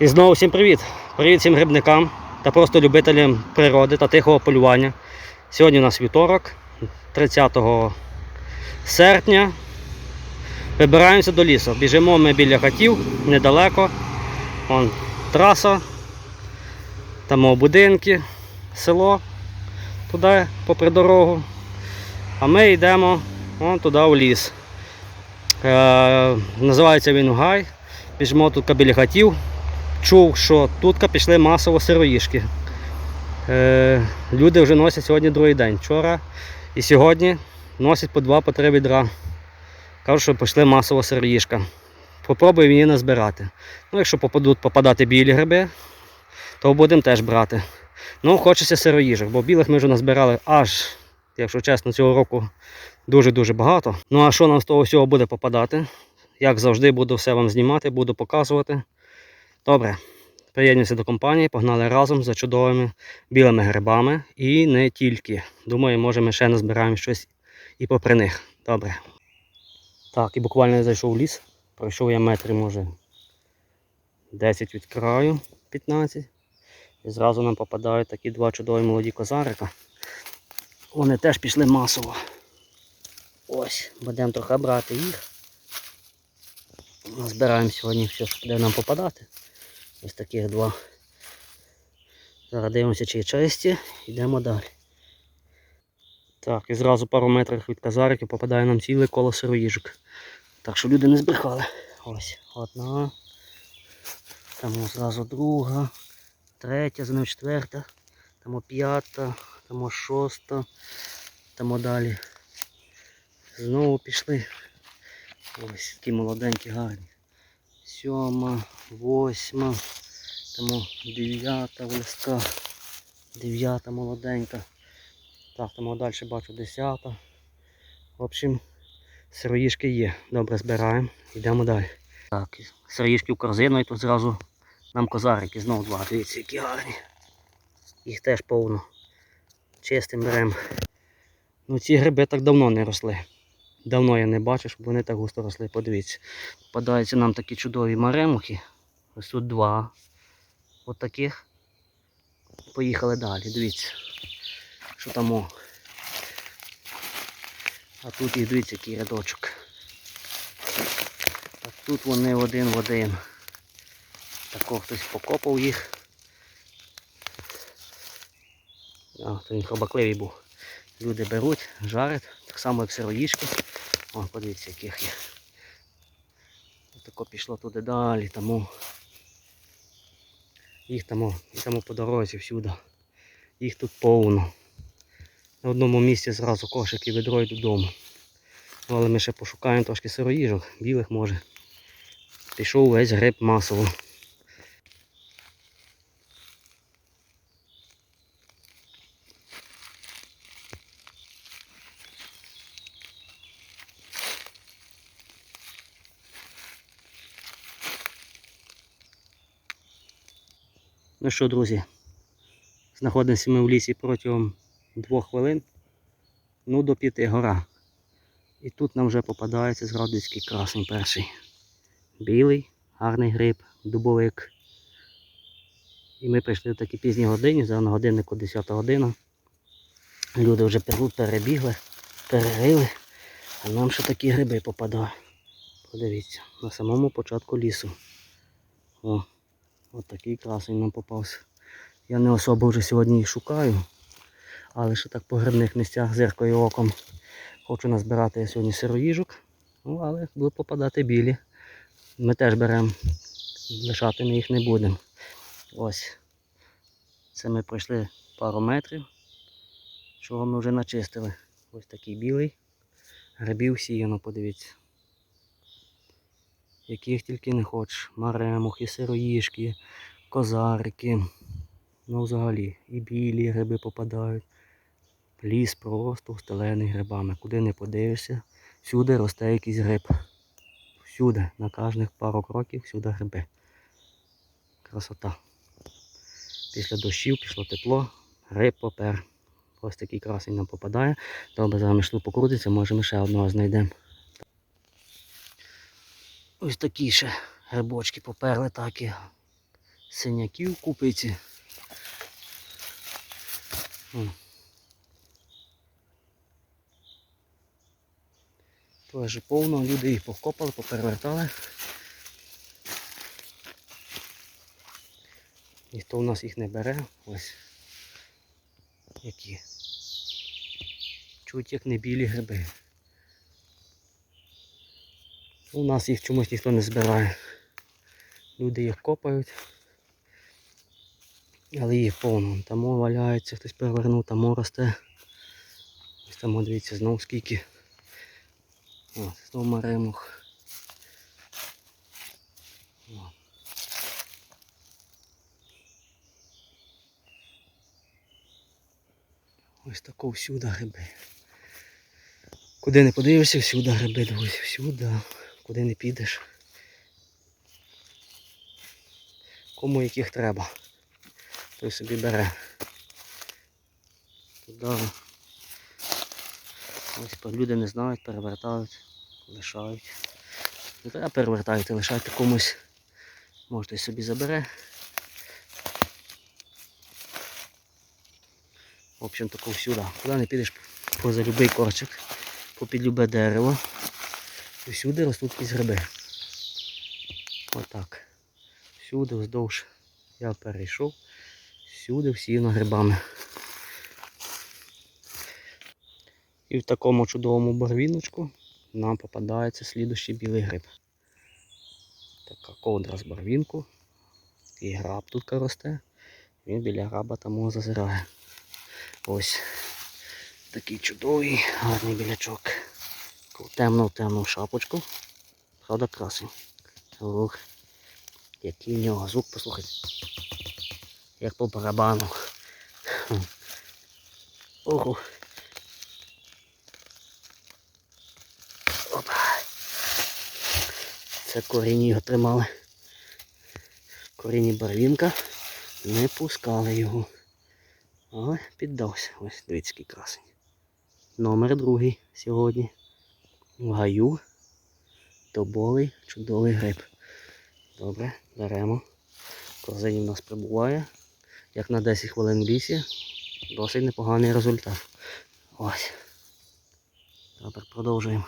І знову всім привіт! Привіт всім грибникам та просто любителям природи та тихого полювання. Сьогодні у нас вівторок, 30 серпня. Вибираємося до лісу. Біжимо ми біля хатів, недалеко. Вон траса, там будинки, село, туди попри дорогу. А ми йдемо вон туди в ліс. Е, називається він Гай. Біжимо тут біля хатів чув, що тут пішли масово сироїшки. Е, люди вже носять сьогодні другий день. Вчора і сьогодні носять по два, по три відра. Кажуть, що пішли масово сироїшка. Попробуємо її назбирати. Ну, якщо попадуть попадати білі гриби, то будемо теж брати. Ну, хочеться сироїжок, бо білих ми вже назбирали аж, якщо чесно, цього року дуже-дуже багато. Ну а що нам з того всього буде попадати? Як завжди, буду все вам знімати, буду показувати. Добре, приєднуємося до компанії, погнали разом за чудовими білими грибами і не тільки. Думаю, може ми ще назбираємо щось і попри них. Добре. Так, і буквально я зайшов в ліс. Пройшов я метрів, може 10 від краю, 15. І зразу нам попадають такі два чудові молоді козарика. Вони теж пішли масово. Ось, будемо трохи брати їх. Збираємо сьогодні все, що буде нам попадати. Ось таких два. Зараз дивимося, чи чисті, йдемо далі. Так, і зразу пару метрів від казариків попадає нам ціле коло сироїжок. Так що люди не збрехали. Ось одна. Там зразу друга, третя, за ним четверта, там п'ята, там шоста, там далі. Знову пішли. Ось такі молоденькі гарні. Сьома, восьма, тому дев'ята листа, дев'ята молоденька. Так, тому далі бачу десята. В общем, сироїшки є. Добре збираємо. Йдемо далі. Так, сироїшки в корзину і тут зразу нам козарики знову два. Дивіться, які гарні. Їх теж повно. Чистим беремо. Ну ці гриби так давно не росли. Давно я не бачив, щоб вони так густо росли. Подивіться. Попадаються нам такі чудові маремухи. Ось тут два. От таких. Поїхали далі, дивіться. Що там. А тут їх дивіться, який рядочок. А тут вони один в один. Тако хтось покопав їх. А, то він хробакливий був. Люди беруть, жарять, так само як сироїшки. О, подивіться, яких є. Тако пішло туди далі, тому їх тому, і тому по дорозі всюди. Їх тут повно. На одному місці зразу кошик і відро й додому. Ну, але ми ще пошукаємо трошки сироїжок, білих може. Пішов весь гриб масово. Ну що, друзі, знаходимося ми в лісі протягом двох хвилин, ну до п'яти гора. І тут нам вже попадається зрадницький красний перший. Білий, гарний гриб, дубовик. І ми прийшли в такі пізні годині, зараз на годиннику 10 година. Люди вже перебігли, перерили, а нам ще такі гриби попадають. Подивіться, на самому початку лісу. О, От такий красень нам попався. Я не особо вже сьогодні їх шукаю, але ще так по грибних місцях зиркою оком. Хочу назбирати я сьогодні сироїжок, ну, але будуть попадати білі. Ми теж беремо, лишати ми їх не будемо. Ось. Це ми пройшли пару метрів, чого ми вже начистили. Ось такий білий. Грибів сіяно, подивіться яких тільки не хочеш. Маремухи, сироїшки, козарики. Ну взагалі і білі гриби попадають. Ліс просто встелений грибами. Куди не подивишся, всюди росте якийсь гриб. Всюди, на кожних пару кроків, всюди гриби. Красота. Після дощів пішло тепло, гриб попер. Ось такий красень нам попадає. Добре, зараз ми покрутиться, може ми ще одного знайдемо. Ось такі ще грибочки поперли такі. Синяків купиці. Теж повно, люди їх покопали, поперевертали. Ніхто у нас їх не бере. Ось. Які. Чуть як не білі гриби. У нас їх чомусь ніхто не збирає. Люди їх копають. Але їх повно. Там валяється, хтось перевернув, там росте. Ось там дивіться знов скільки. О, знов маремух. Ось тако всюди гриби. Куди не подивишся, всюди гриби, друзі, всюди. Куди не підеш. Кому яких треба. Той собі бере. Туди. Ось то люди не знають, перевертають, лишають. Не треба перевертати, лишайте комусь. Може той собі забере. В общем, тако всюди. Куди не підеш поза любий корчик, попід любе дерево. І всюди ростуть якісь гриби. Отак. Всюди вздовж я перейшов. Всюди всіяно грибами. І в такому чудовому барвіночку нам попадається слідущий білий гриб. Така ковдра з барвінку. І граб тут росте. Він біля граба там зазирає. Ось такий чудовий, гарний білячок. Таку темну темну шапочку. Правда красень. Ух, який в нього звук, послухайте. Як по барабану. Ого. Опа. Це корінні його тримали. Корінні барвінка. Не пускали його. Але піддався. Ось дивіться, який красень. Номер другий сьогодні. В гаю. Тоболий чудовий гриб. Добре, беремо. Корзині в нас прибуває. Як на 10 хвилин в лісі. Досить непоганий результат. Ось. Тепер продовжуємо.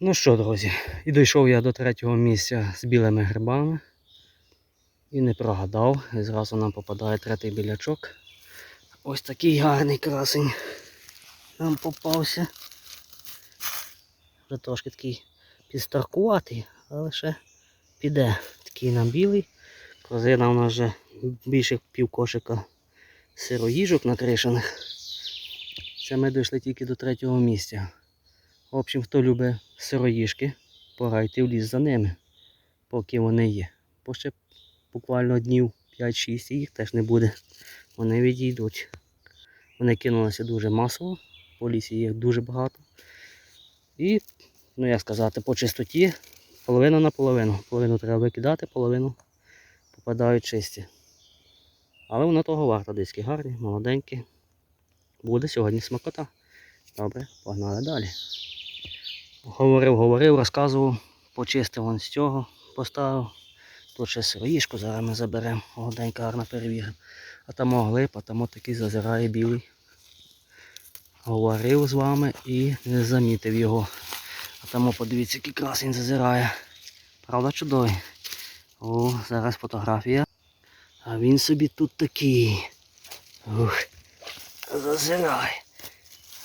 Ну що, друзі, і дійшов я до третього місця з білими грибами. І не прогадав. І зразу нам попадає третій білячок. Ось такий гарний красень. Нам попався. Вже трошки такий підстаркуватий, але ще піде. Такий нам білий. Корзина у нас вже більше півкошика сироїжок накришених. Це ми дійшли тільки до третього місця. В общем, хто любить сироїжки, пора йти в ліс за ними, поки вони є. Бо ще буквально днів 5-6 їх теж не буде. Вони відійдуть. Вони кинулися дуже масово, по лісі їх дуже багато. І, ну як сказати, по чистоті половина на половину. Половину треба викидати, половину попадають чисті. Але воно того варто, диски гарні, молоденькі. Буде сьогодні смакота. Добре, погнали далі. Говорив, говорив, розказував, почистив вон з цього, поставив. Тут ще сироїшку зараз ми заберемо, молоденька гарна перевіримо. А там оглиб, а там отакий зазирає білий. Говорив з вами і не замітив його. А там, подивіться, який красень зазирає. Правда чудовий? О, зараз фотографія. А він собі тут такий. Ух, зазирає.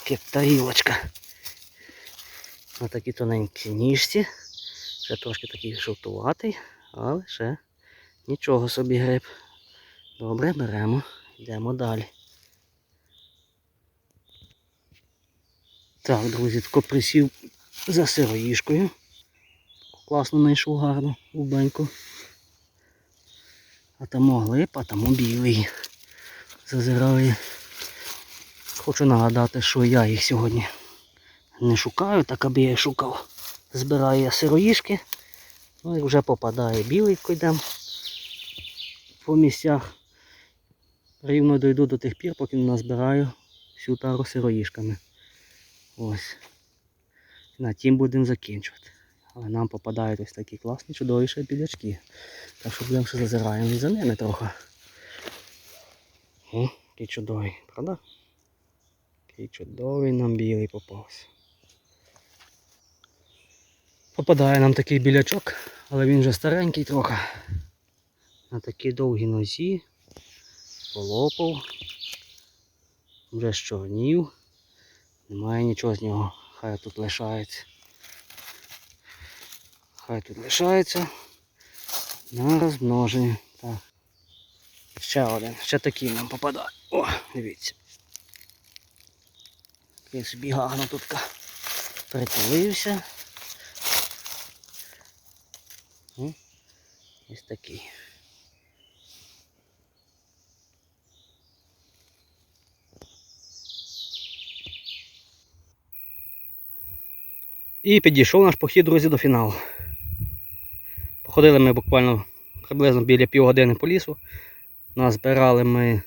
Як тарілочка. На такій тоненькій ніжці. Ще трошки такий жовтуватий, але ще нічого собі гриб. Добре, беремо, йдемо далі. Так, друзі, тако присів за сироїшкою. Класно знайшов гарно, убенько. А там глиб, а там білий. Зазирає. Хочу нагадати, що я їх сьогодні не шукаю, так аби я шукав. Збираю я сироїшки. Ну і вже попадає білий, койдем по місцях. Рівно дойду до тих пір, поки не назбираю всю тару сироїшками. Ось. На тім будемо закінчувати. Але нам попадають ось такі класні чудові ще білячки. Так що будемо ще зазираємо за ними трохи. О, який чудовий, правда? Який чудовий нам білий попався. Попадає нам такий білячок, але він вже старенький трохи. На такій довгій нозі. Полопав. Вже щорнів. Немає нічого з нього. Хай тут лишається. Хай тут лишається. На розмноження. Ще один. Ще такий нам попадає. О, дивіться. Я собі гарно тут притулився. Ось такий. І підійшов наш похід, друзі, до фіналу. Походили ми буквально приблизно біля півгодини по лісу. Назбирали ми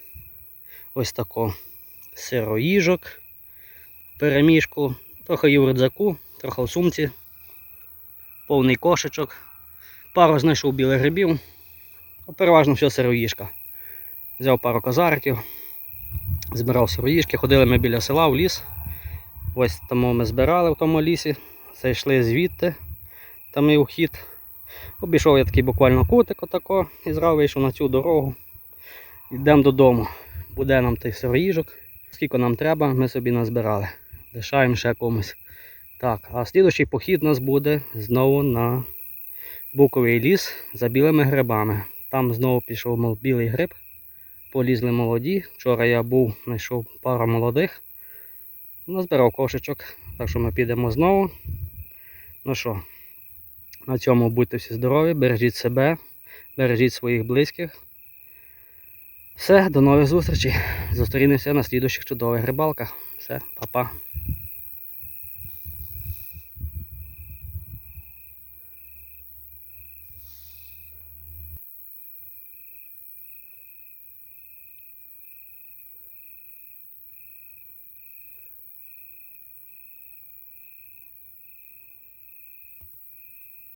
ось тако сироїжок, перемішку, трохи і в рюкзаку, трохи в сумці, повний кошечок, пару знайшов білих грибів, переважно все сироїжка. Взяв пару козариків, збирав сироїжки, ходили ми біля села в ліс. Ось тому ми збирали в тому лісі, зайшли звідти, там і ухід. Обійшов я такий буквально кутик отако і зразу вийшов на цю дорогу. Йдемо додому. Буде нам тих сироїжок. Скільки нам треба, ми собі назбирали. Лишаємо ще комусь. Так, а слідуючий похід у нас буде знову на буковий ліс за білими грибами. Там знову пішов мол, білий гриб. Полізли молоді. Вчора я був, знайшов пару молодих. Назбирав кошечок. Так що ми підемо знову. Ну що, на цьому будьте всі здорові, бережіть себе, бережіть своїх близьких. Все, до нових зустрічей. Зустрінемося на слідуючих чудових рибалках. Все, па-па.